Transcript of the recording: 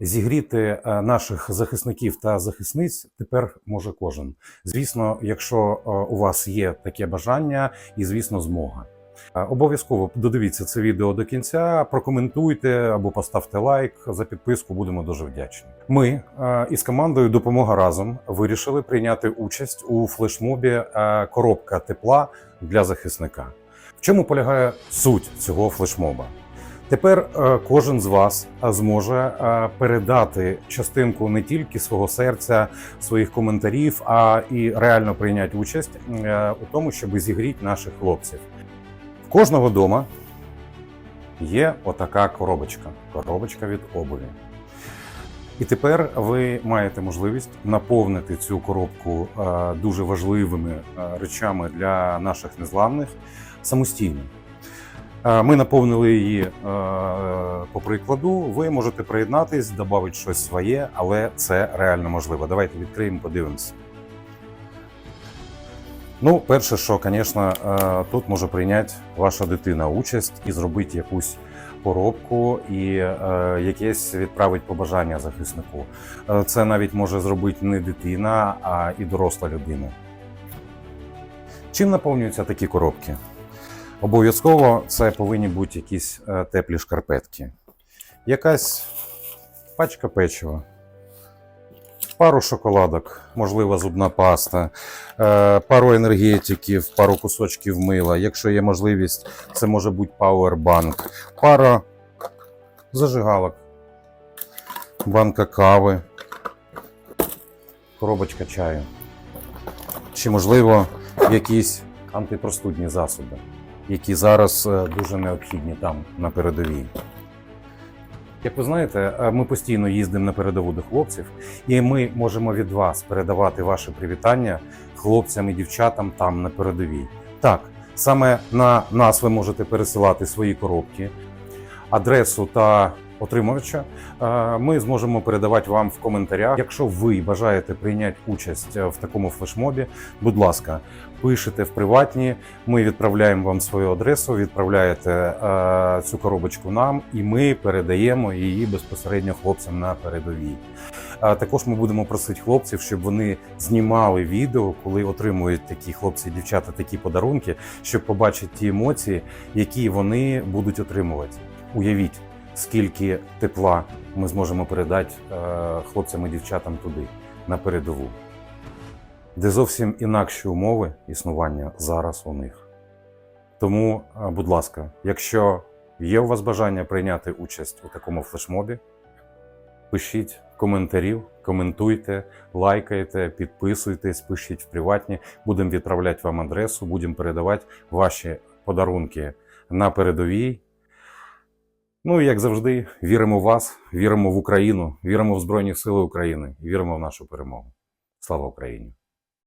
Зігріти е, наших захисників та захисниць тепер може кожен. Звісно, якщо е, у вас є таке бажання і, звісно, змога. Е, Обов'язково додивіться це відео до кінця, прокоментуйте або поставте лайк за підписку. Будемо дуже вдячні. Ми із командою Допомога разом вирішили прийняти участь у флешмобі Коробка тепла для захисника. В чому полягає суть цього флешмоба? Тепер е, кожен з вас е, зможе е, передати частинку не тільки свого серця, своїх коментарів, а і реально прийняти участь у тому, щоб зігріти наших хлопців. В кожного дома є отака коробочка коробочка від обуві. І тепер ви маєте можливість наповнити цю коробку дуже важливими речами для наших незламних самостійно. Е, Ми наповнили її е, по прикладу. Ви можете приєднатись, додати щось своє, але це реально можливо. Давайте відкриємо, подивимося. Ну, перше, що, звісно, е, тут може прийняти ваша дитина участь і зробити якусь поробку і якесь відправить побажання захиснику. Це навіть може зробити не дитина, а і доросла людина. Чим наповнюються такі коробки? Обов'язково це повинні бути якісь е, теплі шкарпетки, якась пачка печива, пару шоколадок, можливо, зубна паста, е, пару енергетиків, пару кусочків мила. Якщо є можливість, це може бути пауербанк, пара зажигалок, банка кави, коробочка чаю. Чи, можливо, якісь антипростудні засоби які зараз е, дуже необхідні там на передовій. Як ви знаєте, е, ми постійно їздимо на передову до хлопців, і ми можемо від вас передавати ваше привітання хлопцям і дівчатам там на передовій. Так, саме на нас ви можете пересилати свої коробки, адресу та отримувача. е, Ми зможемо передавати вам в коментарях. Якщо ви бажаєте прийняти участь е, в такому флешмобі, будь ласка, пишете в приватні. Ми відправляємо вам свою адресу, відправляєте е, цю коробочку нам, і ми передаємо її безпосередньо хлопцям на передовій. Також ми будемо просити хлопців, щоб вони знімали відео, коли отримують такі хлопці і дівчата такі подарунки, щоб побачити ті емоції, які вони будуть отримувати. Уявіть, скільки тепла ми зможемо передати е, хлопцям і дівчатам туди, на передову де зовсім інакші умови існування зараз у них. Тому, е, будь ласка, якщо є у вас бажання прийняти участь у такому флешмобі, пишіть коментарів, коментуйте, лайкайте, підписуйтесь, пишіть в приватні. Будемо відправляти вам адресу, будемо передавати ваші подарунки на передовій. Ну і як завжди, віримо в вас, віримо в Україну, віримо в Збройні Сили України, віримо в нашу перемогу. Слава Україні!